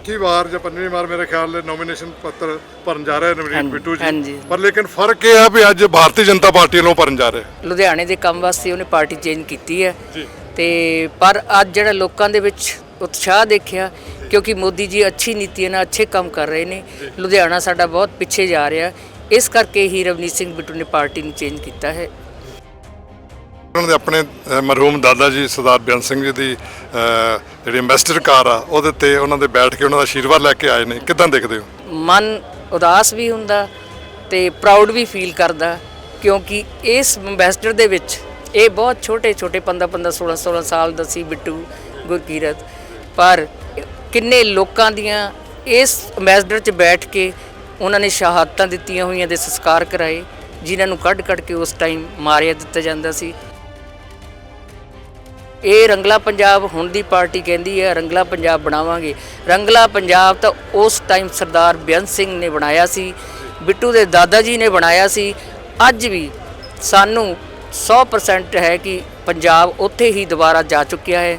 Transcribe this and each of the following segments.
ਚੌਥੀ ਵਾਰ ਜਾਂ ਪੰਜਵੀਂ ਵਾਰ ਮੇਰੇ ਖਿਆਲ ਨਾਲ ਨੋਮੀਨੇਸ਼ਨ ਪੱਤਰ ਭਰਨ ਜਾ ਰਹੇ ਨਵਨੀਤ ਬਿੱਟੂ ਹਾਂਜੀ। ਜੀ। ਪਰ ਲੇਕਿਨ ਫ਼ਰਕ ਇਹ ਹੈ ਵੀ ਅੱਜ ਭਾਰਤੀ ਜਨਤਾ ਪਾਰਟੀ ਵੱਲੋਂ ਭਰਨ ਜਾ ਰਹੇ। ਲੁਧਿਆਣੇ ਦੇ ਕੰਮ ਵਾਸਤੇ ਉਹਨੇ ਪਾਰਟੀ ਚੇਂਜ ਕੀਤੀ ਹੈ। ਜੀ। ਤੇ ਪਰ ਅੱਜ ਜਿਹੜਾ ਲੋਕਾਂ ਦੇ ਵਿੱਚ ਉਤਸ਼ਾਹ ਦੇਖਿਆ ਕਿਉਂਕਿ ਮੋਦੀ ਜੀ ਅੱਛੀ ਨੀਤੀਆਂ ਨਾਲ ਅੱਛੇ ਕੰਮ ਕਰ ਰਹੇ ਨੇ। ਲੁਧਿਆਣਾ ਸਾਡਾ ਬਹੁਤ ਪਿੱਛੇ ਜਾ ਰਿਹਾ। ਇਸ ਕਰਕੇ ਹੀ ਰਵਨੀਤ ਸਿੰਘ ਬਿੱਟੂ ਨੇ ਪਾਰਟੀ ਨੂੰ ਚੇਂਜ ਕੀਤਾ ਹੈ। ਉਹਨਾਂ ਦੇ ਆਪਣੇ ਅਹ, ਮਰਹੂਮ ਦਾਦਾ ਜੀ ਸਰਦਾਰ ਬਿਆਨ ਸਿੰਘ ਜੀ ਦੀ ਜਿਹੜੀ ਐਮਬੈਸਡਰ ਕਾਰ ਆ ਉਹਦੇ ਤੇ ਉਹਨਾਂ ਦੇ ਬੈਠ ਕੇ ਉਹਨਾਂ ਦਾ ਆਸ਼ੀਰਵਾਦ ਲੈ ਕੇ ਆਏ ਨੇ। ਕਿਦਾਂ ਦੇਖਦੇ ਹੋ? ਮਨ ਉਦਾਸ ਵੀ ਹੁੰਦਾ ਤੇ ਪ੍ਰਾਊਡ ਵੀ ਫੀਲ ਕਰਦਾ ਕਿਉਂਕਿ ਇਸ ਐਮਬੈਸਡਰ ਦੇ ਵਿੱਚ ਇਹ ਬਹੁਤ ਛੋਟੇ ਛੋਟੇ 15 15 16 16 ਸਾਲ ਦਾ ਸੀ ਬਿੱਟੂ ਗੁਰਕੀਰਤ। ਪਰ ਕਿੰਨੇ ਲੋਕਾਂ ਦੀਆਂ ਇਸ ਐਮਬੈਸਡਰ 'ਚ ਬੈਠ ਕੇ ਉਹਨਾਂ ਨੇ ਸ਼ਹਾਦਤਾਂ ਦਿੱਤੀਆਂ ਹੋਈਆਂ ਦੇ ਸੰਸਕਾਰ ਕਰਾਏ ਜਿਨ੍ਹਾਂ ਨੂੰ ਕੱਢ ਕੱਢ ਕੇ ਉਸ ਟਾਈਮ ਮਾਰਿਆ ਦਿੱਤਾ ਜਾਂਦਾ ਸੀ। ਇਹ ਰੰਗਲਾ ਪੰਜਾਬ ਹੁਣ ਦੀ ਪਾਰਟੀ ਕਹਿੰਦੀ ਹੈ ਰੰਗਲਾ ਪੰਜਾਬ ਬਣਾਵਾਂਗੇ। ਰੰਗਲਾ ਪੰਜਾਬ ਤਾਂ ਉਸ ਟਾਈਮ ਸਰਦਾਰ ਬੇਅੰਤ ਸਿੰਘ ਨੇ ਬਣਾਇਆ ਸੀ ਬਿੱਟੂ ਦੇ ਦਾਦਾ ਜੀ ਨੇ ਬਣਾਇਆ ਸੀ। ਅੱਜ ਵੀ ਸਾਨੂੰ 100% ਹੈ ਕਿ ਪੰਜਾਬ ਉੱਥੇ ਹੀ ਦੁਬਾਰਾ ਜਾ ਚੁੱਕਿਆ ਹੈ।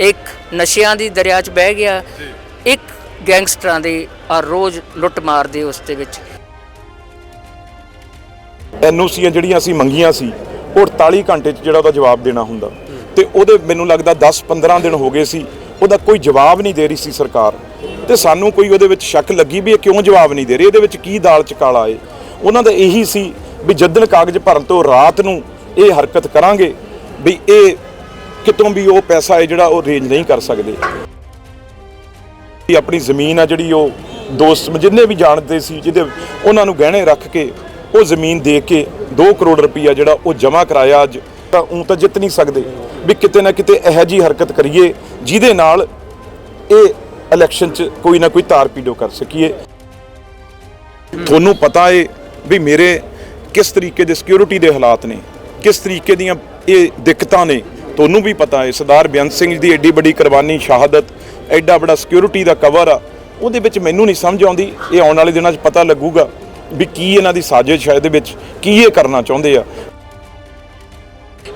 ਇੱਕ ਨਸ਼ਿਆਂ ਦੀ ਦਰਿਆ 'ਚ ਬਹਿ ਗਿਆ ਇੱਕ ਗੈਂਗਸਟਰਾਂ ਦੇ ਆ ਰੋਜ਼ ਲੁੱਟ ਮਾਰ ਦੇ ਉਸ ਦੇ ਵਿੱਚ। ਐਨਓਸੀਆਂ ਜਿਹੜੀਆਂ ਅਸੀਂ ਮੰਗੀਆਂ ਸੀ ਉਹ 48 ਘੰਟੇ 'ਚ ਜਿਹੜਾ ਉਹਦਾ ਜਵਾਬ ਦੇਣਾ ਹੁੰਦਾ। ਤੇ ਉਹਦੇ ਮੈਨੂੰ ਲੱਗਦਾ 10-15 ਦਿਨ ਹੋ ਗਏ ਸੀ, ਉਹਦਾ ਕੋਈ ਜਵਾਬ ਨਹੀਂ ਦੇ ਰਹੀ ਸੀ ਸਰਕਾਰ। ਤੇ ਸਾਨੂੰ ਕੋਈ ਉਹਦੇ ਵਿੱਚ ਸ਼ੱਕ ਲੱਗੀ ਵੀ ਇਹ ਕਿਉਂ ਜਵਾਬ ਨਹੀਂ ਦੇ ਰਹੀ? ਇਹਦੇ ਵਿੱਚ ਕੀ ਦਾਲ ਚ ਕਾਲਾ ਏ? ਉਹਨਾਂ ਦਾ ਇਹੀ ਸੀ ਵੀ ਜੱਦਨ ਕਾਗਜ਼ ਭਰਨ ਤੋਂ ਰਾਤ ਨੂੰ ਇਹ ਹਰਕਤ ਕਰਾਂਗੇ ਵੀ ਇਹ ਕਿਤੋਂ ਵੀ ਉਹ ਪੈਸਾ ਹੈ ਜਿਹੜਾ ਉਹ ਰੇਂਜ ਨਹੀਂ ਕਰ ਸਕਦੇ। ਆਪਣੀ ਜ਼ਮੀਨ ਆ ਜਿਹੜੀ ਉਹ ਦੋਸਤ ਜਿੰਨੇ ਵੀ ਜਾਣਦੇ ਸੀ, ਜਿਹਦੇ ਉਹਨਾਂ ਨੂੰ ਗਹਿਣੇ ਰੱਖ ਕੇ ਉਹ ਜ਼ਮੀਨ ਦੇ ਕੇ 2 ਕਰੋੜ ਰੁਪਈਆ ਜਿਹੜਾ ਉਹ ਜਮ੍ਹਾਂ ਕਰਾਇਆ ਅੱਜ, ਤਾਂ ਉਹ ਤਾਂ ਜਿੱਤ ਨਹੀਂ ਸਕਦੇ। ਵੀ ਕਿਤੇ ਨਾ ਕਿਤੇ ਇਹੋ ਜੀ ਹਰਕਤ ਕਰੀਏ ਜਿਹਦੇ ਨਾਲ ਇਹ ਇਲੈਕਸ਼ਨ 'ਚ ਕੋਈ ਨਾ ਕੋਈ ਤਾਰ ਪੀਡੋ ਕਰ ਸਕੀਏ। ਤੁਹਾਨੂੰ ਪਤਾ ਏ ਵੀ ਮੇਰੇ ਕਿਸ ਤਰੀਕੇ ਦੇ ਸਿਕਿਉਰਿਟੀ ਦੇ ਹਾਲਾਤ ਨੇ, ਕਿਸ ਤਰੀਕੇ ਦੀਆਂ ਇਹ ਦਿੱਕਤਾਂ ਨੇ, ਤੁਹਾਨੂੰ ਵੀ ਪਤਾ ਹੈ ਸਰਦਾਰ ਬੇਅੰਤ ਸਿੰਘ ਦੀ ਐਡੀ ਵੱਡੀ ਕੁਰਬਾਨੀ, ਸ਼ਹਾਦਤ ਐਡਾ ਵੱਡਾ ਸਿਕਿਉਰਿਟੀ ਦਾ ਕਵਰ ਆ, ਉਹਦੇ ਵਿੱਚ ਮੈਨੂੰ ਨਹੀਂ ਸਮਝ ਆਉਂਦੀ, ਇਹ ਆਉਣ ਵਾਲੇ ਦਿਨਾਂ 'ਚ ਪਤਾ ਲੱਗੂਗਾ ਵੀ ਕੀ ਇਹਨਾਂ ਦੀ ਸਾਜ਼ਿਸ਼ ਹੈ ਇਹਦੇ ਵਿੱਚ, ਕੀ ਇਹ ਕਰਨਾ ਚਾਹੁੰਦੇ ਆ।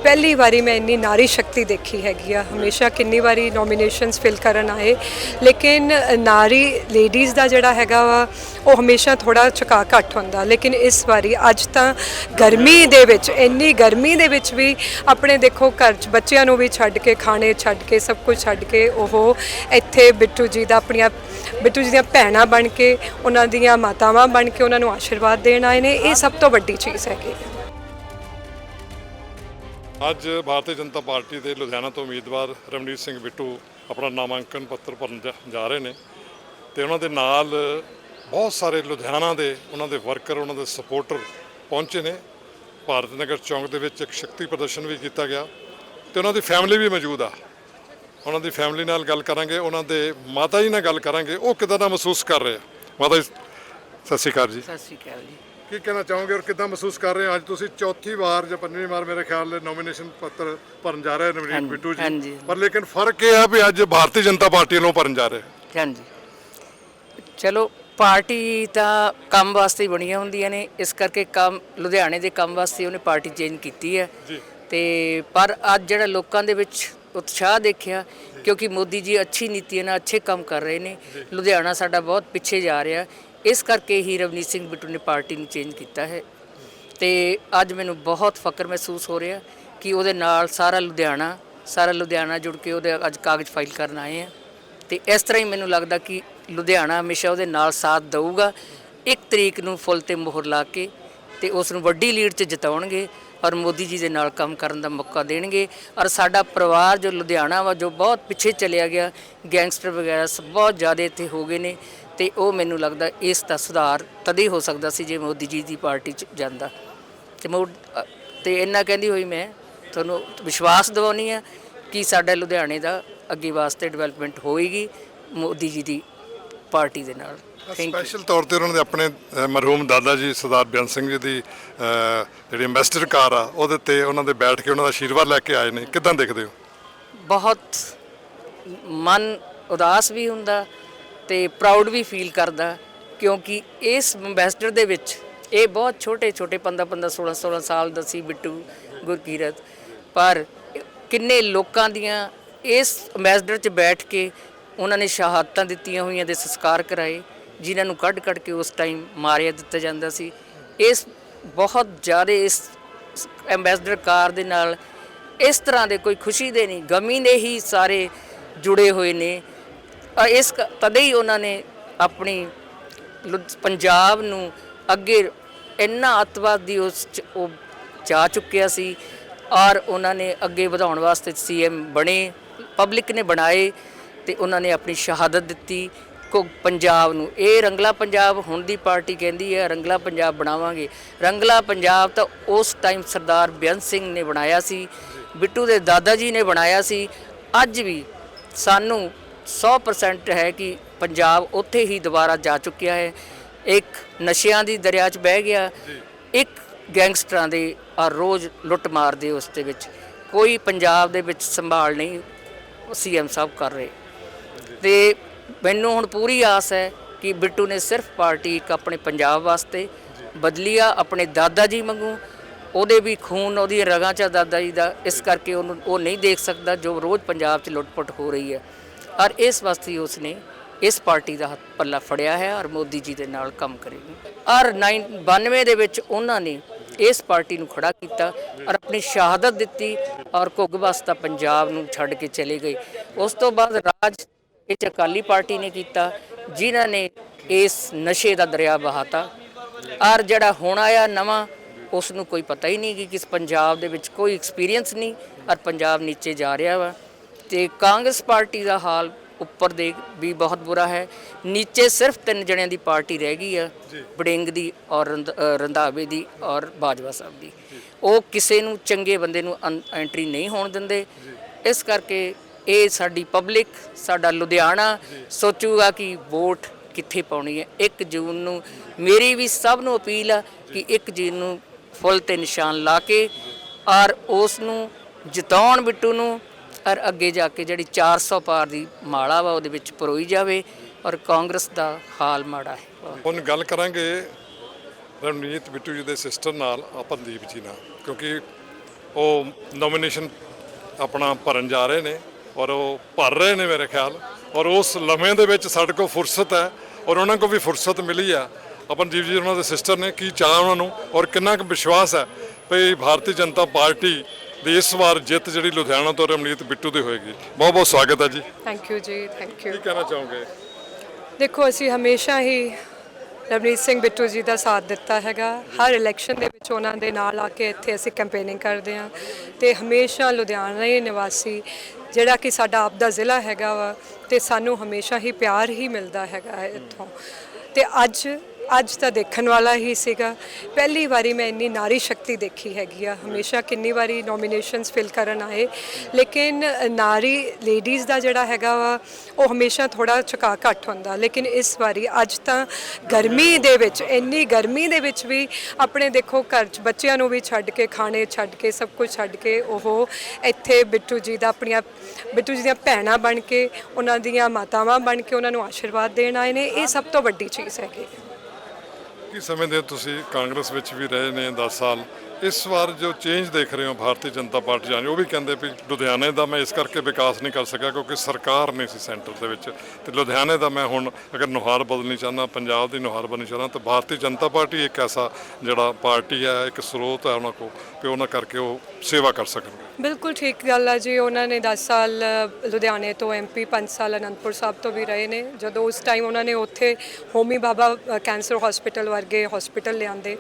ਪਹਿਲੀ ਵਾਰੀ ਮੈਂ ਇੰਨੀ ਨਾਰੀ ਸ਼ਕਤੀ ਦੇਖੀ ਹੈਗੀ ਆ। ਹਮੇਸ਼ਾ ਕਿੰਨੀ ਵਾਰੀ ਨੋਮੀਨੇਸ਼ਨਸ ਫਿਲ ਕਰਨ ਆਏ। ਲੇਕਿਨ ਨਾਰੀ ਲੇਡੀਜ਼ ਦਾ ਜਿਹੜਾ ਹੈਗਾ ਵਾ, ਉਹ ਹਮੇਸ਼ਾ ਥੋੜਾ ਝੁਕਾ ਘੱਟ ਹੁੰਦਾ। ਲੇਕਿਨ ਇਸ ਵਾਰੀ ਅੱਜ ਤਾਂ ਗਰਮੀ ਦੇ ਵਿੱਚ, ਇੰਨੀ ਗਰਮੀ ਦੇ ਵਿੱਚ ਵੀ ਆਪਣੇ ਦੇਖੋ ਘਰ 'ਚ ਬੱਚਿਆਂ ਨੂੰ ਵੀ ਛੱਡ ਕੇ, ਖਾਣੇ ਛੱਡ ਕੇ, ਸਭ ਕੁਝ ਛੱਡ ਕੇ ਉਹ ਇੱਥੇ ਬਿੱਟੂ ਜੀ ਦਾ ਆਪਣੀਆਂ, ਬਿੱਟੂ ਜੀ ਦੀਆਂ ਭੈਣਾਂ ਬਣ ਕੇ, ਉਹਨਾਂ ਦੀਆਂ ਮਾਤਾਵਾਂ ਬਣ ਕੇ ਉਹਨਾਂ ਨੂੰ ਆਸ਼ੀਰਵਾਦ ਦੇਣ ਆਏ ਨੇ। ਇਹ ਸਭ ਤੋਂ ਵੱਡੀ ਚੀਜ਼ ਹੈਗੀ। ਅੱਜ ਭਾਰਤੀ ਜਨਤਾ ਪਾਰਟੀ ਦੇ ਲੁਧਿਆਣਾ ਤੋਂ ਉਮੀਦਵਾਰ ਰਮਨੀਤ ਸਿੰਘ ਬਿੱਟੂ ਆਪਣਾ ਨਾਮਾਂਕਨ ਪੱਤਰ ਭਰਨ ਜਾ- ਜਾ ਰਹੇ ਨੇ ਤੇ ਉਹਨਾਂ ਦੇ ਨਾਲ ਬਹੁਤ ਸਾਰੇ ਲੁਧਿਆਣਾ ਦੇ ਉਹਨਾਂ ਦੇ ਵਰਕਰ, ਉਹਨਾਂ ਦੇ ਸਪੋਰਟਰ ਪਹੁੰਚੇ ਨੇ। ਭਾਰਤ ਨਗਰ ਚੌਂਕ ਦੇ ਵਿੱਚ ਇੱਕ ਸ਼ਕਤੀ ਪ੍ਰਦਰਸ਼ਨ ਵੀ ਕੀਤਾ ਗਿਆ ਤੇ ਉਹਨਾਂ ਦੀ ਫੈਮਿਲੀ ਵੀ ਮੌਜੂਦ ਆ। ਉਹਨਾਂ ਦੀ ਫੈਮਿਲੀ ਨਾਲ ਗੱਲ ਕਰਾਂਗੇ, ਉਹਨਾਂ ਦੇ ਮਾਤਾ ਜੀ ਨਾਲ ਗੱਲ ਕਰਾਂਗੇ। ਉਹ ਕਿਦਾਂ ਦਾ ਮਹਿਸੂਸ ਕਰ ਰਹੇ ਆ? ਮਾਤਾ ਜੀ, ਸਤਿ ਸ਼੍ਰੀ ਅਕਾਲ ਜੀ। ਸਤਿ ਸ਼੍ਰੀ ਅਕਾਲ ਜੀ। ਕੀ ਕਹਿਣਾ ਚਾਹੋਗੇ ਔਰ ਕਿੱਦਾਂ ਮਹਿਸੂਸ ਕਰ ਰਹੇ ਹੋ? ਅੱਜ ਤੁਸੀਂ ਚੌਥੀ ਵਾਰ ਜਾਂ ਪੰਜਵੀਂ ਵਾਰ ਮੇਰੇ ਖਿਆਲ ਨਾਲ ਨੋਮੀਨੇਸ਼ਨ ਪੱਤਰ ਭਰਨ ਜਾ ਰਹੇ ਨਵਨੀਤ ਬਿੱਟੂ। ਜੀ। ਪਰ ਲੇਕਿਨ ਫ਼ਰਕ ਇਹ ਹੈ ਵੀ ਅੱਜ ਭਾਰਤੀ ਜਨਤਾ ਪਾਰਟੀ ਵੱਲੋਂ ਭਰਨ ਜਾ ਰਹੇ ਹਾਂਜੀ। ਚਲੋ ਪਾਰਟੀ ਤਾਂ ਕੰਮ ਵਾਸਤੇ ਹੀ ਬਣੀਆਂ ਹੁੰਦੀਆਂ ਨੇ। ਇਸ ਕਰਕੇ ਕੰਮ ਲੁਧਿਆਣੇ ਦੇ ਕੰਮ ਵਾਸਤੇ ਉਹਨੇ ਪਾਰਟੀ ਚੇਂਜ ਕੀਤੀ ਹੈ। ਤੇ ਪਰ ਅੱਜ ਜਿਹੜਾ ਲੋਕਾਂ ਦੇ ਵਿੱਚ ਉਤਸ਼ਾਹ ਦੇਖਿਆ ਕਿਉਂਕਿ ਮੋਦੀ ਜੀ ਅੱਛੀ ਨੀਤੀਆਂ ਨਾਲ ਅੱਛੇ ਕੰਮ ਕਰ ਰਹੇ ਨੇ। ਲੁਧਿਆਣਾ ਸਾਡਾ ਬਹੁਤ ਪਿੱਛੇ ਜਾ ਰਿਹਾ। ਇਸ ਕਰਕੇ ਹੀ ਰਵਨੀਤ ਸਿੰਘ ਬਿੱਟੂ ਨੇ ਪਾਰਟੀ ਨੂੰ ਚੇਂਜ ਕੀਤਾ ਹੈ। ਤੇ ਅੱਜ ਮੈਨੂੰ ਬਹੁਤ ਫਕਰ ਮਹਿਸੂਸ ਹੋ ਰਿਹਾ ਕਿ ਉਹਦੇ ਨਾਲ ਸਾਰਾ ਲੁਧਿਆਣਾ ਸਾਰਾ ਲੁਧਿਆਣਾ ਜੁੜ ਕੇ ਉਹਦੇ ਅੱਜ ਕਾਗਜ਼ ਫਾਈਲ ਕਰਨ ਆਏ ਆ। ਤੇ ਇਸ ਤਰ੍ਹਾਂ ਹੀ ਮੈਨੂੰ ਲੱਗਦਾ ਕਿ ਲੁਧਿਆਣਾ ਹਮੇਸ਼ਾ ਉਹਦੇ ਨਾਲ ਸਾਥ ਦੇਊਗਾ। ਇੱਕ ਤਰੀਕ ਨੂੰ ਫੁੱਲ ਤੇ ਮੋਹਰ ਲਾ ਕੇ ਤੇ ਉਸ ਨੂੰ ਵੱਡੀ ਲੀਡ 'ਚ ਜਿਤਾਉਣਗੇ ਔਰ ਮੋਦੀ ਜੀ ਦੇ ਨਾਲ ਕੰਮ ਕਰਨ ਦਾ ਮੌਕਾ ਦੇਣਗੇ। ਔਰ ਸਾਡਾ ਪਰਿਵਾਰ ਜੋ ਲੁਧਿਆਣਾ ਵਾ, ਜੋ ਬਹੁਤ ਪਿੱਛੇ ਚਲਿਆ ਗਿਆ, ਗੈਂਗਸਟਰ ਵਗੈਰਾ ਸਭ ਬਹੁਤ ਜ਼ਿਆਦਾ ਇੱਥੇ ਹੋ ਗਏ ਨੇ। ਤੇ ਉਹ ਮੈਨੂੰ ਲੱਗਦਾ ਇਸ ਦਾ ਸੁਧਾਰ ਤਦੇ ਹੋ ਸਕਦਾ ਸੀ ਜੇ ਮੋਦੀ ਜੀ ਦੀ ਪਾਰਟੀ 'ਚ ਜਾਂਦਾ। ਤੇ ਮੋ ਤੇ ਇੰਨਾ ਕਹਿੰਦੀ ਹੋਈ ਮੈਂ ਤੁਹਾਨੂੰ ਵਿਸ਼ਵਾਸ ਦਿਵਾਉਣੀ ਆ ਕਿ ਸਾਡੇ ਲੁਧਿਆਣੇ ਦਾ ਅੱਗੇ ਵਾਸਤੇ ਡਿਵੈਲਪਮੈਂਟ ਹੋਏਗੀ ਮੋਦੀ ਜੀ ਦੀ ਪਾਰਟੀ ਦੇ ਨਾਲ। ਸਪੈਸ਼ਲ ਤੌਰ ਤੇ ਉਹਨਾਂ ਦੇ ਆਪਣੇ ਮਰਹੂਮ ਦਾਦਾ ਜੀ ਸਰਦਾਰ ਬਿਆਨ ਸਿੰਘ ਜੀ ਦੀ ਜਿਹੜੀ ਐਮਬੈਸਡਰ ਕਾਰ ਆ ਉਹਦੇ ਤੇ ਉਹਨਾਂ ਦੇ ਬੈਠ ਕੇ ਉਹਨਾਂ ਦਾ ਆਸ਼ੀਰਵਾਦ ਲੈ ਕੇ ਆਏ ਨੇ। ਕਿਦਾਂ ਦੇਖਦੇ ਹੋ? ਬਹੁਤ ਮਨ ਉਦਾਸ ਵੀ ਹੁੰਦਾ ਤੇ ਪ੍ਰਾਊਡ ਵੀ ਫੀਲ ਕਰਦਾ, ਕਿਉਂਕਿ ਇਸ ਐਮਬੈਸਡਰ ਦੇ ਵਿੱਚ ਇਹ ਬਹੁਤ ਛੋਟੇ ਛੋਟੇ 15 15 16 16 ਸਾਲ ਦਾ ਸੀ ਬਿੱਟੂ ਗੁਰਕੀਰਤ। ਪਰ ਕਿੰਨੇ ਲੋਕਾਂ ਦੀਆਂ ਇਸ ਐਮਬੈਸਡਰ 'ਚ ਬੈਠ ਕੇ ਉਹਨਾਂ ਨੇ ਸ਼ਹਾਦਤਾਂ ਦਿੱਤੀਆਂ ਹੋਈਆਂ ਦੇ ਸੰਸਕਾਰ ਕਰਾਏ, ਜਿਨ੍ਹਾਂ ਨੂੰ ਕੱਢ ਕੱਢ ਕੇ ਉਸ ਟਾਈਮ ਮਾਰਿਆ ਦਿੱਤਾ ਜਾਂਦਾ ਸੀ। ਇਸ ਬਹੁਤ ਜ਼ਿਆਦਾ ਇਸ ਐਮਬੈਸਡਰ ਕਾਰ ਦੇ ਨਾਲ ਇਸ ਤਰ੍ਹਾਂ ਦੇ ਕੋਈ ਖੁਸ਼ੀ ਦੇ ਨਹੀਂ, ਗਮੀ ਦੇ ਹੀ ਸਾਰੇ ਜੁੜੇ ਹੋਏ ਨੇ। ਅ, ਇਸ ਕ- ਤਦੇ ਹੀ ਉਹਨਾਂ ਨੇ ਆਪਣੀ ਲੁ- ਪੰਜਾਬ ਨੂੰ ਅੱਗੇ ਇੰਨਾ ਅੱਤਵਾਦ ਦੀ ਉਸ 'ਚ ਉਹ ਜਾ ਚੁੱਕਿਆ ਸੀ। ਔਰ ਉਹਨਾਂ ਨੇ ਅੱਗੇ ਵਧਾਉਣ ਵਾਸਤੇ ਸੀਐਮ ਬਣੇ ਪਬਲਿਕ ਨੇ ਬਣਾਏ ਤੇ ਉਹਨਾਂ ਨੇ ਆਪਣੀ ਸ਼ਹਾਦਤ ਦਿੱਤੀ। ਕੋ ਪੰਜਾਬ ਨੂੰ ਇਹ ਰੰਗਲਾ ਪੰਜਾਬ ਹੁਣ ਦੀ ਪਾਰਟੀ ਕਹਿੰਦੀ ਹੈ ਰੰਗਲਾ ਪੰਜਾਬ ਬਣਾਵਾਂਗੇ। ਰੰਗਲਾ ਪੰਜਾਬ ਤਾਂ ਉਸ ਟਾਈਮ ਸਰਦਾਰ ਬੇਅੰਤ ਸਿੰਘ ਨੇ ਬਣਾਇਆ ਸੀ ਬਿੱਟੂ ਦੇ ਦਾਦਾ ਜੀ ਨੇ ਬਣਾਇਆ ਸੀ। ਅੱਜ ਵੀ ਸਾਨੂੰ 100% ਹੈ ਕਿ ਪੰਜਾਬ ਉੱਥੇ ਹੀ ਦੁਬਾਰਾ ਜਾ ਚੁੱਕਿਆ ਹੈ। ਇੱਕ ਨਸ਼ਿਆਂ ਦੀ ਦਰਿਆ 'ਚ ਬਹਿ ਗਿਆ। ਇੱਕ ਗੈਂਗਸਟਰਾਂ ਦੇ ਆ ਰੋਜ਼ ਲੁੱਟ ਮਾਰ ਦੇ ਉਸ ਦੇ ਵਿੱਚ। ਕੋਈ ਪੰਜਾਬ ਦੇ ਵਿੱਚ ਸੰਭਾਲ ਨਹੀਂ ਸੀਐਮ ਸਾਹਿਬ ਕਰ ਰਹੇ। ਤੇ ਮੈਨੂੰ ਹੁਣ ਪੂਰੀ ਆਸ ਹੈ ਕਿ ਬਿੱਟੂ ਨੇ ਸਿਰਫ ਪਾਰਟੀ ਇੱਕ ਆਪਣੇ ਪੰਜਾਬ ਵਾਸਤੇ ਬਦਲੀ ਆ ਆਪਣੇ ਦਾਦਾ ਜੀ ਵਾਂਗੂ। ਉਹਦੇ ਵੀ ਖੂਨ ਉਹਦੀ ਰਗਾਂ 'ਚ ਦਾਦਾ ਜੀ ਦਾ। ਇਸ ਕਰਕੇ ਉਹਨੂੰ ਉਹ ਨਹੀਂ ਦੇਖ ਸਕਦਾ ਜੋ ਰੋਜ਼ ਪੰਜਾਬ 'ਚ ਲੁੱਟਪੁੱਟ ਹੋ ਰਹੀ ਹੈ। ਔਰ ਇਸ ਵਾਸਤੇ ਉਸ ਨੇ ਇਸ ਪਾਰਟੀ ਦਾ ਪੱਲਾ ਫੜਿਆ ਹੈ ਔਰ ਮੋਦੀ ਜੀ ਦੇ ਨਾਲ ਕੰਮ ਕਰੇਗੀ ਔਰ 92 ਦੇ ਵਿੱਚ ਉਹਨਾਂ ਨੇ ਇਸ ਪਾਰਟੀ ਨੂੰ ਖੜਾ ਕੀਤਾ ਔਰ ਆਪਣੀ ਸ਼ਹਾਦਤ ਦਿੱਤੀ ਔਰ ਘੁੱਗ ਵਸਤਾ ਪੰਜਾਬ ਨੂੰ ਛੱਡ ਕੇ ਚਲੇ ਗਏ। ਉਸ ਤੋਂ ਬਾਅਦ ਰਾਜ ਇਹ ਅਕਾਲੀ ਪਾਰਟੀ ਨੇ ਕੀਤਾ, ਜਿਨ੍ਹਾਂ ਨੇ ਇਸ ਨਸ਼ੇ ਦਾ ਦਰਿਆ ਬਹਾਤਾ ਔਰ ਜਿਹੜਾ ਹੁਣ ਆਇਆ ਨਵਾਂ ਉਸ ਨੂੰ ਕੋਈ ਪਤਾ ਹੀ ਨਹੀਂ ਕਿ ਕਿਸ ਪੰਜਾਬ ਦੇ ਵਿੱਚ ਕੋਈ ਐਕਸਪੀਰੀਅੰਸ ਨਹੀਂ ਔਰ ਪੰਜਾਬ ਨੀਚੇ ਜਾ ਰਿਹਾ ਵਾ। ਤੇ ਕਾਂਗਰਸ ਪਾਰਟੀ ਦਾ ਹਾਲ ਉੱਪਰ ਦੇ ਵੀ ਬਹੁਤ ਬੁਰਾ ਹੈ। ਨੀਚੇ ਸਿਰਫ ਤਿੰਨ ਜਣਿਆਂ ਦੀ ਪਾਰਟੀ ਰਹਿ ਗਈ ਆ ਬੜਿੰਗ ਦੀ ਔਰ ਰੰਧਾਵੇ ਦੀ ਔਰ ਬਾਜਵਾ ਸਾਹਿਬ ਦੀ। ਉਹ ਕਿਸੇ ਨੂੰ ਚੰਗੇ ਬੰਦੇ ਨੂੰ ਐਂਟਰੀ ਨਹੀਂ ਹੋਣ ਦਿੰਦੇ। ਇਸ ਕਰਕੇ ਇਹ ਸਾਡੀ ਪਬਲਿਕ ਸਾਡਾ ਲੁਧਿਆਣਾ ਸੋਚੂਗਾ ਕਿ ਵੋਟ ਕਿੱਥੇ ਪਾਉਣੀ ਹੈ? 1 ਜੂਨ ਨੂੰ ਮੇਰੀ ਵੀ ਸਭ ਨੂੰ ਅਪੀਲ ਆ ਕਿ 1 ਜੂਨ ਨੂੰ ਫੁੱਲ ਤੇ ਨਿਸ਼ਾਨ ਲਾ ਕੇ ਔਰ ਉਸ ਨੂੰ ਜਿਤਾਉਣ ਬਿੱਟੂ ਨੂੰ ਔਰ ਅੱਗੇ ਜਾ ਕੇ ਜਿਹੜੀ 400 ਪਾਰ ਦੀ ਮਾਲਾ ਵਾ, ਉਹਦੇ ਵਿੱਚ ਪਰੋਈ ਜਾਵੇ ਔਰ ਕਾਂਗਰਸ ਦਾ ਹਾਲ ਮਾੜਾ ਹੈ। ਹੁਣ ਗੱਲ ਕਰਾਂਗੇ ਰਣਜੀਤ ਬਿੱਟੂ ਜੀ ਦੇ ਸਿਸਟਰ ਨਾਲ ਆਪਨਦੀਪ ਜੀ ਨਾਲ, ਕਿਉਂਕਿ ਉਹ ਨੋਮੀਨੇਸ਼ਨ ਆਪਣਾ ਭਰਨ ਜਾ ਰਹੇ ਨੇ ਔਰ ਉਹ ਭਰ ਰਹੇ ਨੇ ਮੇਰੇ ਖਿਆਲ, ਔਰ ਉਸ ਲਮੇ ਦੇ ਵਿੱਚ ਸਾਡੇ ਕੋਲ ਫੁਰਸਤ ਹੈ ਔਰ ਉਹਨਾਂ ਕੋਲ ਵੀ ਫੁਰਸਤ ਮਿਲੀ ਆ। ਆਪਨਦੀਪ ਜੀ ਉਹਨਾਂ ਦੇ ਸਿਸਟਰ ਨੇ, ਕੀ ਚਾਹ ਉਹਨਾਂ ਨੂੰ ਔਰ ਕਿੰਨਾ ਕੁ ਵਿਸ਼ਵਾਸ ਹੈ? ਵੀ ਭਾਰਤੀ ਜਨਤਾ ਪਾਰਟੀ ਦੀ ਇਸ ਵਾਰ ਜਿੱਤ ਜਿਹੜੀ ਲੁਧਿਆਣਾ ਤੋਂ ਰਮਨੀਤ ਬਿੱਟੂ ਦੀ ਹੋਏਗੀ। ਬਹੁਤ ਬਹੁਤ ਸਵਾਗਤ ਹੈ ਜੀ। ਥੈਂਕ ਯੂ ਜੀ ਥੈਂਕ ਯੂ ਕੀ ਕਹਿਣਾ ਚਾਹੋਗੇ? ਦੇਖੋ ਅਸੀਂ ਹਮੇਸ਼ਾ ਹੀ ਰਵਨੀਤ ਸਿੰਘ ਬਿੱਟੂ ਜੀ ਦਾ ਸਾਥ ਦਿੱਤਾ ਹੈਗਾ। ਹਰ ਇਲੈਕਸ਼ਨ ਦੇ ਵਿੱਚ ਉਹਨਾਂ ਦੇ ਨਾਲ ਆ ਕੇ ਇੱਥੇ ਅਸੀਂ ਕੈਂਪੇਨਿੰਗ ਕਰਦੇ ਹਾਂ ਤੇ ਹਮੇਸ਼ਾ ਲੁਧਿਆਣਾ ਹੀ ਨਿਵਾਸੀ ਜਿਹੜਾ ਕਿ ਸਾਡਾ ਆਪ ਦਾ ਜ਼ਿਲ੍ਹਾ ਹੈਗਾ ਵਾ ਤੇ ਸਾਨੂੰ ਹਮੇਸ਼ਾ ਹੀ ਪਿਆਰ ਹੀ ਮਿਲਦਾ ਹੈਗਾ ਹੈ ਇੱਥੋਂ। ਤੇ ਅੱਜ ਅੱਜ ਤਾਂ ਦੇਖਣ ਵਾਲਾ ਹੀ ਸੀਗਾ। ਪਹਿਲੀ ਵਾਰੀ ਮੈਂ ਇੰਨੀ ਨਾਰੀ ਸ਼ਕਤੀ ਦੇਖੀ ਹੈਗੀ ਆ। ਹਮੇਸ਼ਾ ਕਿੰਨੀ ਵਾਰੀ ਨੋਮੀਨੇਸ਼ਨਸ ਫਿਲ ਕਰਨ ਆਏ। ਲੇਕਿਨ ਨਾਰੀ ਲੇਡੀਜ਼ ਦਾ ਜਿਹੜਾ ਹੈਗਾ ਵਾ, ਉਹ ਹਮੇਸ਼ਾ ਥੋੜਾ ਝੁਕਾ ਘੱਟ ਹੁੰਦਾ। ਲੇਕਿਨ ਇਸ ਵਾਰੀ ਅੱਜ ਤਾਂ ਗਰਮੀ ਦੇ ਵਿੱਚ, ਇੰਨੀ ਗਰਮੀ ਦੇ ਵਿੱਚ ਵੀ ਆਪਣੇ ਦੇਖੋ ਘਰ 'ਚ ਬੱਚਿਆਂ ਨੂੰ ਵੀ ਛੱਡ ਕੇ, ਖਾਣੇ ਛੱਡ ਕੇ, ਸਭ ਕੁਝ ਛੱਡ ਕੇ ਉਹ ਇੱਥੇ ਬਿੱਟੂ ਜੀ ਦਾ ਆਪਣੀਆਂ, ਬਿੱਟੂ ਜੀ ਦੀਆਂ ਭੈਣਾਂ ਬਣ ਕੇ, ਉਹਨਾਂ ਦੀਆਂ ਮਾਤਾਵਾਂ ਬਣ ਕੇ ਉਹਨਾਂ ਨੂੰ ਆਸ਼ੀਰਵਾਦ ਦੇਣ ਆਏ ਨੇ। ਇਹ ਸਭ ਤੋਂ ਵੱਡੀ ਚੀਜ਼ ਹੈਗੀ। ਕੀ ਸਮਝਦੇ ਹੋ ਤੁਸੀਂ ਕਾਂਗਰਸ ਵਿੱਚ ਵੀ ਰਹੇ ਨੇ 10 ਸਾਲ? ਇਸ ਵਾਰ ਜੋ ਚੇਂਜ ਦੇਖ ਰਹੇ ਹੋ ਭਾਰਤੀ ਜਨਤਾ ਪਾਰਟੀ ਜਾਣੀ, ਉਹ ਵੀ ਕਹਿੰਦੇ ਵੀ ਲੁਧਿਆਣੇ ਦਾ ਮੈਂ ਇਸ ਕਰਕੇ ਵਿਕਾਸ ਨਹੀਂ ਕਰ ਸਕਿਆ ਕਿਉਂਕਿ ਸਰਕਾਰ ਨਹੀਂ ਸੀ ਸੈਂਟਰ ਦੇ ਵਿੱਚ। ਤੇ ਲੁਧਿਆਣੇ ਦਾ ਮੈਂ ਹੁਣ ਅਗਰ ਨੁਹਾਰ ਬਦਲਣੀ ਚਾਹੁੰਦਾ, ਪੰਜਾਬ ਦੀ ਨੁਹਾਰ ਬਦਲਣੀ ਚਾਹੁੰਦਾ, ਤਾਂ ਭਾਰਤੀ ਜਨਤਾ ਪਾਰਟੀ ਇੱਕ ਐਸਾ ਜਿਹੜਾ ਪਾਰਟੀ ਹੈ, ਇੱਕ ਸਰੋਤ ਹੈ ਉਹਨਾਂ ਕੋਲ ਕਿ ਉਹਨਾਂ ਕਰਕੇ ਉਹ ਸੇਵਾ ਕਰ ਸਕਣਗੇ। ਬਿਲਕੁਲ ਠੀਕ ਗੱਲ ਆ ਜੀ। ਉਹਨਾਂ ਨੇ 10 ਸਾਲ ਲੁਧਿਆਣੇ ਤੋਂ ਐਮਪੀ 5 ਸਾਲ ਅਨੰਦਪੁਰ ਸਾਹਿਬ ਤੋਂ ਵੀ ਰਹੇ ਨੇ। ਜਦੋਂ ਉਸ ਟਾਈਮ ਉਹਨਾਂ ਨੇ ਉੱਥੇ ਹੋਮੀ ਬਾਬਾ ਕੈਂਸਰ ਹਸਪੀਟਲ ਵਰਗੇ ਹਸਪੀਟਲ ਲਿਆਂਦੇ।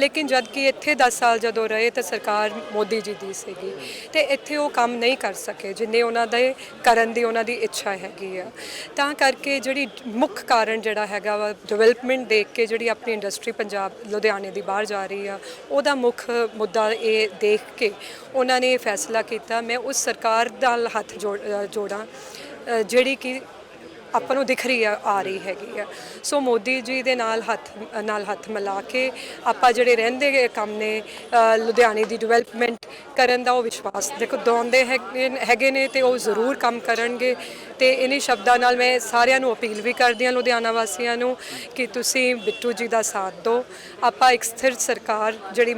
ਲੇਕਿਨ ਜਦ ਕਿ ਇੱਥੇ 10 ਸਾਲ ਜਦੋਂ ਰਹੇ ਤਾਂ ਸਰਕਾਰ ਮੋਦੀ ਜੀ ਦੀ ਸੀਗੀ। ਤੇ ਇੱਥੇ ਉਹ ਕੰਮ ਨਹੀਂ ਕਰ ਸਕੇ, ਜਿੰਨੇ ਉਹਨਾਂ ਦੇ ਕਰਨ ਦੀ ਉਹਨਾਂ ਦੀ ਇੱਛਾ ਹੈਗੀ ਆ। ਤਾਂ ਕਰਕੇ ਜਿਹੜੀ ਮੁੱਖ ਕਾਰਨ ਜਿਹੜਾ ਹੈਗਾ ਵਾ ਡਿਵੈਲਪਮੈਂਟ ਦੇਖ ਕੇ ਜਿਹੜੀ ਆਪਣੀ ਇੰਡਸਟਰੀ ਪੰਜਾਬ, ਲੁਧਿਆਣੇ ਦੀ ਬਾਹਰ ਜਾ ਰਹੀ ਆ, ਉਹਦਾ ਮੁੱਖ ਮੁੱਦਾ ਇਹ ਦੇਖ ਕੇ ਉਹਨਾਂ ਨੇ ਇਹ ਫੈਸਲਾ ਕੀਤਾ, ਮੈਂ ਉਸ ਸਰਕਾਰ ਨਾਲ ਹੱਥ ਜੋੜ- ਜੋੜਾਂ ਜਿਹੜੀ ਕਿ ਆਪਾਂ ਨੂੰ ਦਿਖ ਰਹੀ ਆ ਆ ਰਹੀ ਹੈਗੀ ਆ। ਸੋ ਮੋਦੀ ਜੀ ਦੇ ਨਾਲ ਹੱਥ ਨਾਲ ਹੱਥ ਮਿਲਾ ਕੇ ਆਪਾਂ ਜਿਹੜੇ ਰਹਿੰਦੇ ਕੰਮ ਨੇ ਲੁਧਿਆਣੇ ਦੀ ਡਿਵੈਲਪਮੈਂਟ ਕਰਨ ਦਾ ਉਹ ਵਿਸ਼ਵਾਸ ਦੇਖੋ ਦੌਂਦੇ ਹੈਗੇ ਹੈਗੇ ਨੇ ਤੇ ਉਹ ਜ਼ਰੂਰ ਕੰਮ ਕਰਨਗੇ ਤੇ ਇਨੀ ਸ਼ਬਦਾਂ ਨਾਲ ਮੈਂ ਸਾਰਿਆਂ ਨੂੰ ਅਪੀਲ ਵੀ ਕਰਦੀ ਹਾਂ ਲੁਧਿਆਣਾ ਵਾਸੀਆਂ ਨੂੰ ਕਿ ਤੁਸੀਂ ਬਿੱਟੂ ਜੀ ਦਾ ਸਾਥ ਦਿਓ। ਆਪਾਂ ਇੱਕ ਸਥਿਰ ਸਰਕਾਰ ਜਿਹੜੀ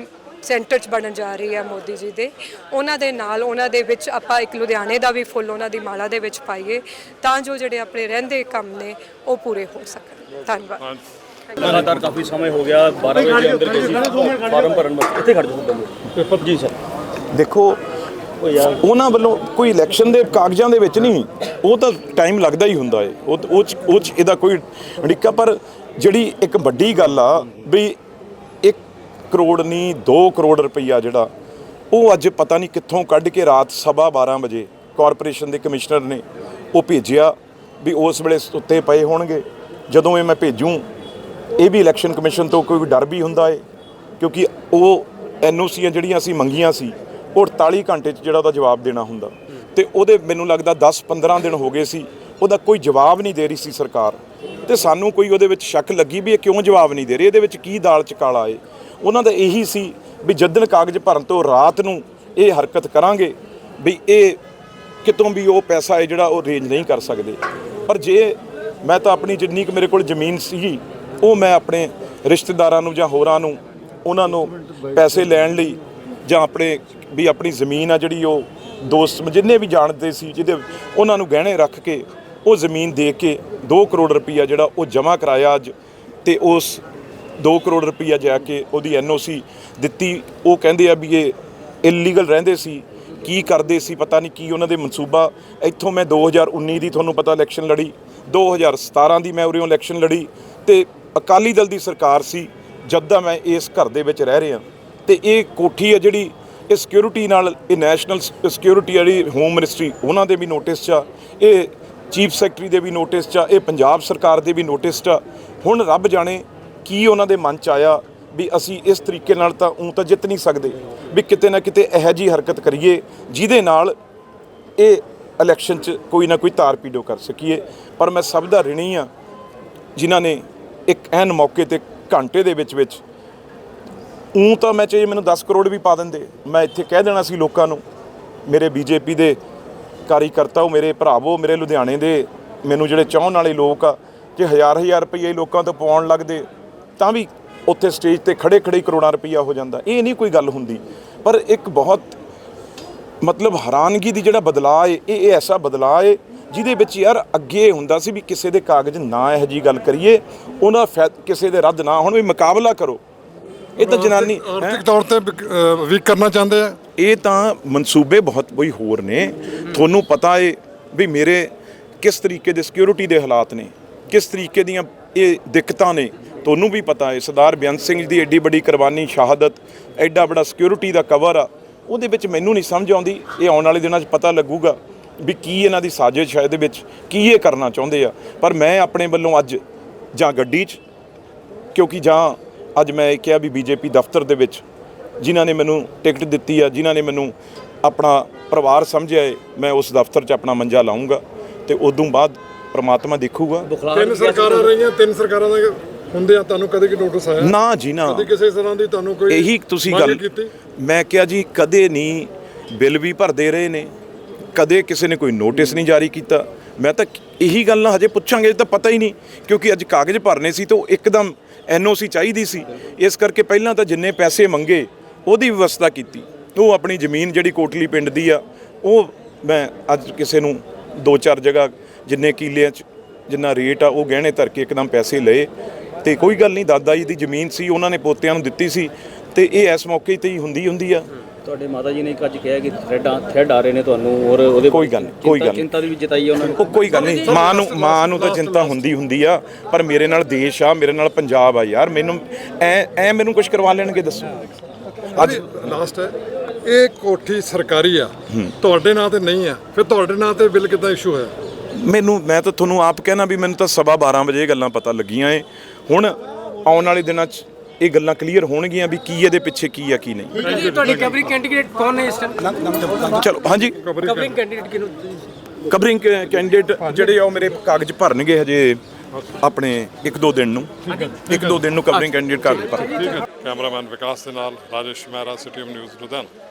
ਸੈਂਟਰ 'ਚ ਬਣਨ ਜਾ ਰਹੀ ਹੈ ਮੋਦੀ ਜੀ ਦੇ। ਉਹਨਾਂ ਦੇ ਨਾਲ ਉਹਨਾਂ ਦੇ ਵਿੱਚ ਆਪਾਂ ਇੱਕ ਲੁਧਿਆਣੇ ਦਾ ਵੀ ਫੁੱਲ ਉਹਨਾਂ ਦੀ ਮਾਲਾ ਦੇ ਵਿੱਚ ਪਾਈਏ ਤਾਂ ਜੋ ਜਿਹੜੇ ਆਪਣੇ ਰਹਿੰਦੇ ਕੰਮ ਨੇ ਉਹ ਪੂਰੇ ਹੋ ਸਕਣ। ਧੰਨਵਾਦ। ਲਗਾਤਾਰ ਕਾਫੀ ਸਮੇਂ ਹੋ ਗਿਆ 12 ਵਜੇ ਦੇ ਅੰਦਰ ਕਿਸੇ ਫਾਰਮ ਭਰਨ ਵਾਸਤੇ। ਇੱਥੇ ਖੜ ਜਾਓ ਜੀ। ਸਰ। ਦੇਖੋ ਉਹਨਾਂ ਵੱਲੋਂ ਕੋਈ ਇਲੈਕਸ਼ਨ ਦੇ ਕਾਗਜ਼ਾਂ ਦੇ ਵਿੱਚ ਨਹੀਂ ਉਹ ਤਾਂ ਟਾਈਮ ਲੱਗਦਾ ਹੀ ਹੁੰਦਾ ਏ। ਉਹ ਉਹ 'ਚ ਇਹਦਾ ਕੋਈ ਅੜਿੱਕਾ ਪਰ ਜਿਹੜੀ ਇੱਕ ਵੱਡੀ ਗੱਲ ਆ ਵੀ 1 ਕਰੋੜ ਨਹੀਂ 2 ਕਰੋੜ ਰੁਪਈਆ ਜਿਹੜਾ, ਉਹ ਅੱਜ ਪਤਾ ਨਹੀਂ ਕਿੱਥੋਂ ਕੱਢ ਕੇ ਰਾਤ ਸਵਾ 12 ਵਜੇ ਕਾਰਪੋਰੇਸ਼ਨ ਦੇ ਕਮਿਸ਼ਨਰ ਨੇ ਉਹ ਭੇਜਿਆ ਵੀ ਉਸ ਵੇਲੇ ਸੁੱਤੇ ਪਏ ਹੋਣਗੇ। ਜਦੋਂ ਇਹ ਮੈਂ ਭੇਜੂੰ, ਇਹ ਵੀ ਇਲੈਕਸ਼ਨ ਕਮਿਸ਼ਨ ਤੋਂ ਕੋਈ ਡਰ ਵੀ ਹੁੰਦਾ ਏ, ਕਿਉਂਕਿ ਉਹ ਐਨਓਸੀਆਂ ਜਿਹੜੀਆਂ ਅਸੀਂ ਮੰਗੀਆਂ ਸੀ, ਉਹ 48 ਘੰਟੇ 'ਚ ਜਿਹੜਾ ਉਹਦਾ ਜਵਾਬ ਦੇਣਾ ਹੁੰਦਾ। ਤੇ ਉਹਦੇ ਮੈਨੂੰ ਲੱਗਦਾ 10-15 ਦਿਨ ਹੋ ਗਏ ਸੀ, ਉਹਦਾ ਕੋਈ ਜਵਾਬ ਨਹੀਂ ਦੇ ਰਹੀ ਸੀ ਸਰਕਾਰ। ਤੇ ਸਾਨੂੰ ਕੋਈ ਉਹਦੇ ਵਿੱਚ ਸ਼ੱਕ ਲੱਗੀ ਵੀ ਇਹ ਕਿਉਂ ਜਵਾਬ ਨਹੀਂ ਦੇ ਰਹੇ? ਇਹਦੇ ਵਿੱਚ ਕੀ ਦਾਲ ਚ ਕਾਲਾ ਏ? ਉਹਨਾਂ ਦਾ ਇਹੀ ਸੀ ਵੀ ਜੱਦਨ ਕਾਗਜ਼ ਭਰਨ ਤੋਂ ਰਾਤ ਨੂੰ ਇਹ ਹਰਕਤ ਕਰਾਂਗੇ ਵੀ ਇਹ ਕਿਤੋਂ ਵੀ ਉਹ ਪੈਸਾ ਹੈ ਜਿਹੜਾ ਉਹ ਰੇਂਜ ਨਹੀਂ ਕਰ ਸਕਦੇ। ਪਰ ਜੇ ਮੈਂ ਤਾਂ ਆਪਣੀ ਜਿੰਨੀ ਕੁ ਮੇਰੇ ਕੋਲ ਜ਼ਮੀਨ ਸੀਗੀ, ਉਹ ਮੈਂ ਆਪਣੇ ਰਿਸ਼ਤੇਦਾਰਾਂ ਨੂੰ ਜਾਂ ਹੋਰਾਂ ਨੂੰ, ਉਹਨਾਂ ਨੂੰ ਪੈਸੇ ਲੈਣ ਲਈ ਜਾਂ ਆਪਣੇ ਵੀ ਆਪਣੀ ਜ਼ਮੀਨ ਆ ਜਿਹੜੀ ਉਹ ਦੋਸਤ ਜਿੰਨੇ ਵੀ ਜਾਣਦੇ ਸੀ, ਜਿਹਦੇ ਉਹਨਾਂ ਨੂੰ ਗਹਿਣੇ ਰੱਖ ਕੇ ਉਹ ਜ਼ਮੀਨ ਦੇ ਕੇ 2 ਕਰੋੜ ਰੁਪਈਆ ਜਿਹੜਾ ਉਹ ਜਮ੍ਹਾਂ ਕਰਾਇਆ ਅੱਜ ਤੇ ਉਸ 2 ਕਰੋੜ ਰੁਪਈਆ ਜਾ ਕੇ ਉਹਦੀ ਐਨਓਸੀ ਦਿੱਤੀ। ਉਹ ਕਹਿੰਦੇ ਆ ਵੀ ਇਹ ਇਲੀਗਲ ਰਹਿੰਦੇ ਸੀ, ਕੀ ਕਰਦੇ ਸੀ, ਪਤਾ ਨਹੀਂ ਕੀ ਉਹਨਾਂ ਦੇ ਮਨਸੂਬਾ। ਇੱਥੋਂ ਮੈਂ 2019 ਦੀ ਤੁਹਾਨੂੰ ਪਤਾ ਇਲੈਕਸ਼ਨ ਲੜੀ 2017 ਦੀ ਮੈਂ ਉਰਿਓਂ ਇਲੈਕਸ਼ਨ ਲੜੀ ਤੇ ਅਕਾਲੀ ਦਲ ਦੀ ਸਰਕਾਰ ਸੀ, ਜਦ ਦਾ ਮੈਂ ਇਸ ਘਰ ਦੇ ਵਿੱਚ ਰਹਿ ਰਿਹਾ। ਤੇ ਇਹ ਕੋਠੀ ਹੈ ਜਿਹੜੀ, ਇਹ ਸਿਕਿਉਰਿਟੀ ਨਾਲ, ਇਹ ਨੈਸ਼ਨਲ ਸਿਕਿਉਰਿਟੀ ਵਾਲੀ ਹੋਮ ਮਿਨਿਸਟਰੀ ਉਹਨਾਂ ਦੇ ਵੀ ਨੋਟਿਸ 'ਚ ਆ। ਇਹ ਚੀਫ ਸੈਕਟਰੀ ਦੇ ਵੀ ਨੋਟਿਸ 'ਚ ਆ, ਇਹ ਪੰਜਾਬ ਸਰਕਾਰ ਦੇ ਵੀ ਨੋਟਿਸ 'ਚ ਆ। ਹੁਣ ਰੱਬ ਜਾਣੇ ਕੀ ਉਹਨਾਂ ਦੇ ਮਨ 'ਚ ਆਇਆ ਵੀ ਅਸੀਂ ਇਸ ਤਰੀਕੇ ਨਾਲ ਤਾਂ ਉਂ ਤਾਂ ਜਿੱਤ ਨਹੀਂ ਸਕਦੇ, ਵੀ ਕਿਤੇ ਨਾ ਕਿਤੇ ਇਹੋ ਜੀ ਹਰਕਤ ਕਰੀਏ ਜਿਹਦੇ ਨਾਲ ਇਹ ਇਲੈਕਸ਼ਨ 'ਚ ਕੋਈ ਨਾ ਕੋਈ ਤਾਰ ਪੀਡੋ ਕਰ ਸਕੀਏ। ਪਰ ਮੈਂ ਸਭ ਦਾ ਰਿਣੀ ਆ, ਜਿਨ੍ਹਾਂ ਨੇ ਇੱਕ ਐਨ ਮੌਕੇ ਤੇ ਘੰਟੇ ਦੇ ਵਿੱਚ ਵਿੱਚ ਉਂ ਤਾਂ ਮੈਂ ਚਾਹੇ ਮੈਨੂੰ 10 ਕਰੋੜ ਵੀ ਪਾ ਦਿੰਦੇ, ਮੈਂ ਇੱਥੇ ਕਹਿ ਦੇਣਾ ਸੀ ਲੋਕਾਂ ਨੂੰ, ਮੇਰੇ ਬੀਜੇਪੀ ਦੇ ਕਾਰੀਕਰਤਾਓ ਮੇਰੇ ਭਰਾਵੋ ਮੇਰੇ ਲੁਧਿਆਣੇ ਦੇ ਮੈਨੂੰ ਜਿਹੜੇ ਚਾਹਣ ਵਾਲੇ ਲੋਕ ਆ ਜੇ ਹਜ਼ਾਰ ਹਜ਼ਾਰ ਰੁਪਏ ਲੋਕਾਂ ਤੋਂ ਪਵਾਉਣ ਲੱਗਦੇ, ਤਾਂ ਵੀ ਉੱਥੇ ਸਟੇਜ ਤੇ ਖੜੇ ਖੜੇ ਕਰੋੜਾਂ ਰੁਪਈਆ ਹੋ ਜਾਂਦਾ। ਇਹ ਨਹੀਂ ਕੋਈ ਗੱਲ ਹੁੰਦੀ। ਪਰ ਇੱਕ ਬਹੁਤ ਮਤਲਬ ਹੈਰਾਨਗੀ ਦੀ ਜਿਹੜਾ ਬਦਲਾਅ ਏ, ਇਹ ਐਸਾ ਬਦਲਾਅ ਏ, ਜਿਹਦੇ ਵਿੱਚ ਯਾਰ ਅੱਗੇ ਹੁੰਦਾ ਸੀ ਵੀ ਕਿਸੇ ਦੇ ਕਾਗਜ਼ ਨਾ ਇਹੋ ਜੀ ਗੱਲ ਕਰੀਏ, ਉਹਨਾਂ ਫੈ- ਕਿਸੇ ਦੇ ਰੱਦ ਨਾ ਹੋਣ, ਵੀ ਮੁਕਾਬਲਾ ਕਰੋ। ਇਹ ਤਾਂ ਜਨਾਨੀ ਹੈਂ? ਆਰਥਿਕ ਤੌਰ ਤੇ ਵੀਕ ਕਰਨਾ ਚਾਹੁੰਦੇ ਆ? ਇਹ ਤਾਂ ਮਨਸੂਬੇ ਬਹੁਤ ਕੋਈ ਹੋਰ ਨੇ। ਤੁਹਾਨੂੰ ਪਤਾ ਏ ਵੀ ਮੇਰੇ ਕਿਸ ਤਰੀਕੇ ਦੇ ਸਿਕਿਉਰਿਟੀ ਦੇ ਹਾਲਾਤ ਨੇ ਕਿਸ ਤਰੀਕੇ ਦੀਆਂ ਇਹ ਦਿੱਕਤਾਂ ਨੇ। ਤੁਹਾਨੂੰ ਵੀ ਪਤਾ ਏ ਸਰਦਾਰ ਬੇਅੰਤ ਸਿੰਘ ਦੀ ਐਡੀ ਵੱਡੀ ਕੁਰਬਾਨੀ ਸ਼ਹਾਦਤ ਐਡਾ ਬੜਾ ਸਿਕਿਉਰਿਟੀ ਦਾ ਕਵਰ ਆ। ਉਹਦੇ ਵਿੱਚ ਮੈਨੂੰ ਨਹੀਂ ਸਮਝ ਆਉਂਦੀ ਇਹ ਆਉਣ ਵਾਲੇ ਦਿਨਾਂ 'ਚ ਪਤਾ ਲੱਗੂਗਾ ਵੀ ਕੀ ਇਹਨਾਂ ਦੀ ਸਾਜ਼ਿਸ਼ ਹੈ ਇਹਦੇ ਵਿੱਚ ਕੀ ਇਹ ਕਰਨਾ ਚਾਹੁੰਦੇ ਆ। ਪਰ ਮੈਂ ਆਪਣੇ ਵੱਲੋਂ ਅੱਜ ਜਾਂ ਗੱਡੀ 'ਚ ਕਿਉਂਕਿ ਜਾਂ ਅੱਜ ਮੈਂ ਇਹ ਕਿਹਾ ਵੀ ਬੀਜੇਪੀ ਦਫ਼ਤਰ ਦੇ ਵਿੱਚ ਜਿਨ੍ਹਾਂ ਨੇ ਮੈਨੂੰ ਟਿਕਟ ਦਿੱਤੀ ਆ ਜਿਨ੍ਹਾਂ ਨੇ ਮੈਨੂੰ ਆਪਣਾ ਪਰਿਵਾਰ ਸਮਝਿਆ ਏ ਮੈਂ ਉਸ ਦਫ਼ਤਰ 'ਚ ਆਪਣਾ ਮੰਜਾ ਲਾਉਂਗਾ ਤੇ ਉਦੋਂ ਬਾਅਦ ਪ੍ਰਮਾਤਮਾ ਦੇਖੂਗਾ। ਤਿੰਨ ਸਰਕਾਰਾਂ ਰਹੀਆਂ ਤਿੰਨ ਸਰਕਾਰਾਂ ਦੇ ਹੁੰਦੇ ਆ ਤੁਹਾਨੂੰ ਕਦੇ ਕੀ ਨੋਟਿਸ ਆਇਆ? ਨਾ ਜੀ ਨਾ। ਕਦੇ ਕਿਸੇ ਤਰ੍ਹਾਂ ਦੀ ਤੁਹਾਨੂੰ ਕੋਈ ਇਹੀ ਤੁਸੀਂ ਗੱਲ ਮੈਂ ਕਿਹਾ ਜੀ ਕਦੇ ਨਹੀਂ ਬਿੱਲ ਵੀ ਭਰਦੇ ਰਹੇ ਨੇ ਕਦੇ ਕਿਸੇ ਨੇ ਕੋਈ ਨੋਟਿਸ ਨਹੀਂ ਜਾਰੀ ਕੀਤਾ। ਮੈਂ ਤਾਂ ਇਹੀ ਗੱਲ ਨਾ ਹਜੇ ਪੁੱਛਾਂਗੇ ਤਾਂ ਪਤਾ ਹੀ ਨਹੀਂ ਕਿਉਂਕਿ ਅੱਜ ਕਾਗਜ਼ ਭਰਨੇ ਸੀ ਤਾਂ ਉਹ ਇੱਕਦਮ ਐਨਓਸੀ ਚਾਹੀਦੀ ਸੀ। ਇਸ ਕਰਕੇ ਪਹਿਲਾਂ ਤਾਂ ਜਿੰਨੇ ਪੈਸੇ ਮੰਗੇ, ਉਹਦੀ ਵਿਵਸਥਾ ਕੀਤੀ। ਉਹ ਆਪਣੀ ਜ਼ਮੀਨ ਜਿਹੜੀ ਕੋਟਲੀ ਪਿੰਡ ਦੀ ਆ, ਉਹ ਮੈਂ ਅੱਜ ਕਿਸੇ ਨੂੰ ਦੋ ਚਾਰ ਜਗ੍ਹਾ ਜਿੰਨੇ ਕਿੱਲਿਆਂ 'ਚ ਜਿੰਨਾ ਰੇਟ ਆ, ਉਹ ਗਹਿਣੇ ਧਰ ਕੇ ਇੱਕਦਮ ਪੈਸੇ ਲਏ। ਤੇ ਕੋਈ ਗੱਲ ਨਹੀਂ, ਦਾਦਾ ਜੀ ਦੀ ਜ਼ਮੀਨ ਸੀ, ਉਹਨਾਂ ਨੇ ਪੋਤਿਆਂ ਨੂੰ ਦਿੱਤੀ ਸੀ। ਤੇ ਇਹ ਇਸ ਮੌਕੇ ਤੇ ਹੀ ਹੁੰਦੀ ਹੁੰਦੀ ਆ। ਤੁਹਾਡੇ ਮਾਤਾ ਜੀ ਨੇ ਇੱਕ ਅੱਜ ਕਿਹਾ ਕਿ ਥ੍ਰੈਡ ਥ੍ਰੈਡ ਆ ਰਹੇ ਨੇ ਤੁਹਾਨੂੰ ਔਰ ਉਹਦੇ ਕੋਈ ਗੱਲ ਨਹੀਂ, ਕੋਈ ਗੱਲ ਨਹੀਂ। ਚਿੰਤਾ ਦੀ ਵੀ ਜਤਾਈ ਹੈ ਉਹਨਾਂ ਨੇ। ਉਹ ਕੋਈ ਗੱਲ ਨਹੀਂ ਮਾਂ ਨੂੰ ਮਾਂ ਨੂੰ ਤਾਂ ਚਿੰਤਾ ਹੁੰਦੀ ਹੁੰਦੀ ਆ ਪਰ ਮੇਰੇ ਨਾਲ ਦੇਸ਼ ਆ ਮੇਰੇ ਨਾਲ ਪੰਜਾਬ ਆ ਯਾਰ ਮੈਨੂੰ ਐ ਐ ਮੈਨੂੰ ਕੁਝ ਕਰਵਾ ਲੈਣਗੇ ਦੱਸੋ। ਅੱਜ ਲਾਸਟ ਹੈ ਇਹ ਕੋਠੀ ਸਰਕਾਰੀ ਆ ਤੁਹਾਡੇ ਨਾਂ ਤੇ ਨਹੀਂ ਆ ਫਿਰ ਤੁਹਾਡੇ ਨਾਂ ਤੇ ਬਿੱਲ ਕਿੱਦਾਂ ਇਸ਼ੂ ਹੋਇਆ? ਮੈਨੂੰ ਮੈਂ ਤਾਂ ਤੁਹਾਨੂੰ ਆਪ ਕਹਿਣਾ ਵੀ ਮੈਨੂੰ ਤਾਂ ਸਵਾ 12 ਵਜੇ ਇਹ ਗੱਲਾਂ ਪਤਾ ਲੱਗੀਆਂ ਏ। ਹੁਣ ਆਉਣ ਵਾਲੇ ਦਿਨਾਂ 'ਚ ਇਹ ਗੱਲਾਂ ਕਲੀਅਰ ਹੋਣਗੀਆਂ ਵੀ ਕੀ ਇਹਦੇ ਪਿੱਛੇ ਕੀ ਆ ਕੀ ਨਹੀਂ। ਤੁਹਾਡੀ ਕਵਰਿੰਗ ਕੈਂਡੀਡੇਟ ਕੌਣ ਹੈ ਇਸ ਟਾਈਮ ਚਲੋ ਹਾਂਜੀ। ਕਵਰਿੰਗ ਕੈਂਡੀਡੇਟ ਕਿਹਨੂੰ ਕਵਰਿੰਗ ਕੈਂਡੀਡੇਟ ਜਿਹੜੇ ਆ ਉਹ ਮੇਰੇ ਕਾਗਜ਼ ਭਰਨਗੇ ਹਜੇ ਆਪਣੇ ਇੱਕ ਦੋ ਦਿਨ ਨੂੰ। ਇੱਕ ਦੋ ਦਿਨ ਨੂੰ ਕਵਰਿੰਗ ਕੈਂਡੀਡੇਟ ਕਾਗਜ਼ ਭਰਨਗੇ। ਕੈਮਰਾਮੈਨ ਵਿਕਾਸ ਦੇ ਨਾਲ ਰਾਜੇਸ਼ ਮਹਿਰਾ ਸਿਟੀ ਨਿਊਜ਼ ਲੁਧਿਆਣਾ।